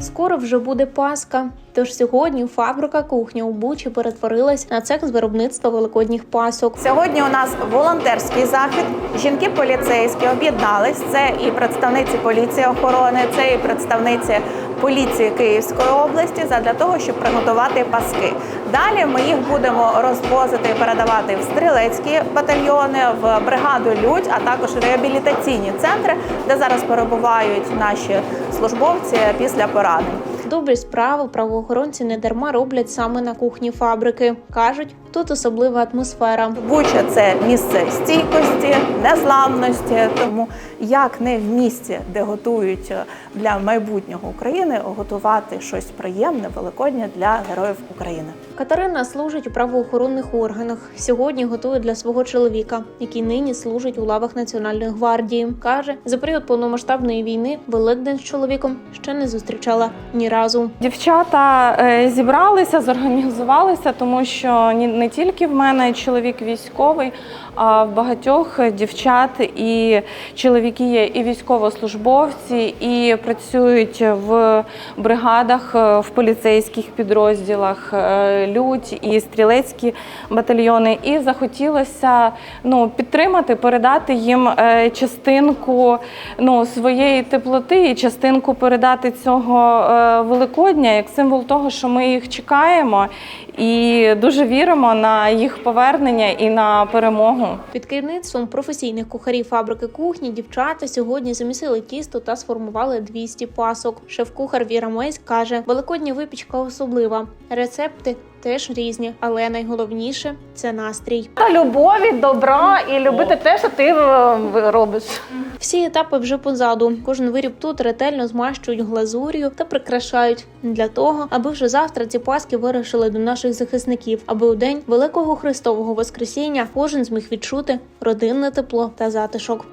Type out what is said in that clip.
Скоро вже буде Пасха. Тож сьогодні фабрика кухня у Бучі перетворилась на цех з виробництва великодніх пасок. Сьогодні у нас волонтерський захід. Жінки поліцейські об'єднались. Це і представниці поліції охорони, це і представниці поліції Київської області задля того, щоб приготувати паски. Далі ми їх будемо розвозити і передавати в стрілецькі батальйони, в бригаду Людь, а також реабілітаційні центри, де зараз перебувають наші службовці після поранень. Добрі справи правоохоронці не дарма роблять саме на кухні фабрики. кажуть, тут особлива атмосфера. Буча це місце стійкості, незламності. Тому як не в місті, де готують е, для майбутнього України, готувати щось приємне, великоднє для героїв України. Катерина служить у правоохоронних органах. Сьогодні готує для свого чоловіка, який нині служить у лавах Національної гвардії. каже, за період повномасштабної війни Великдень з чоловіком ще не зустрічала ні разу. Дівчата е, зібралися, зорганізувалися, тому що не тільки в мене чоловік військовий, а в багатьох дівчат і чоловіки є і військовослужбовці, і працюють в бригадах, е, в поліцейських підрозділах, е, лють і стрілецькі батальйони. І захотілося ну, підтримати, передати їм частинку ну, своєї теплоти і частинку передати цього Великодня як символ того, що ми їх чекаємо і дуже віримо на їх повернення і на перемогу. Під керівництвом професійних кухарів фабрики кухні дівчата сьогодні замісили тісто та сформували 200 пасок. Шеф-кухар Віра Мейс каже, великодня випічка особлива. Рецепти теж різні, але найголовніше це настрій. Та любові, добра і любити те, що ти е, робиш. Всі етапи вже позаду. Кожен виріб тут ретельно змащують глазур'ю та прикрашають для того, аби вже завтра ці паски вирушили до наших захисників, аби у день великого Христового Воскресіння кожен зміг відчути родинне тепло та затишок.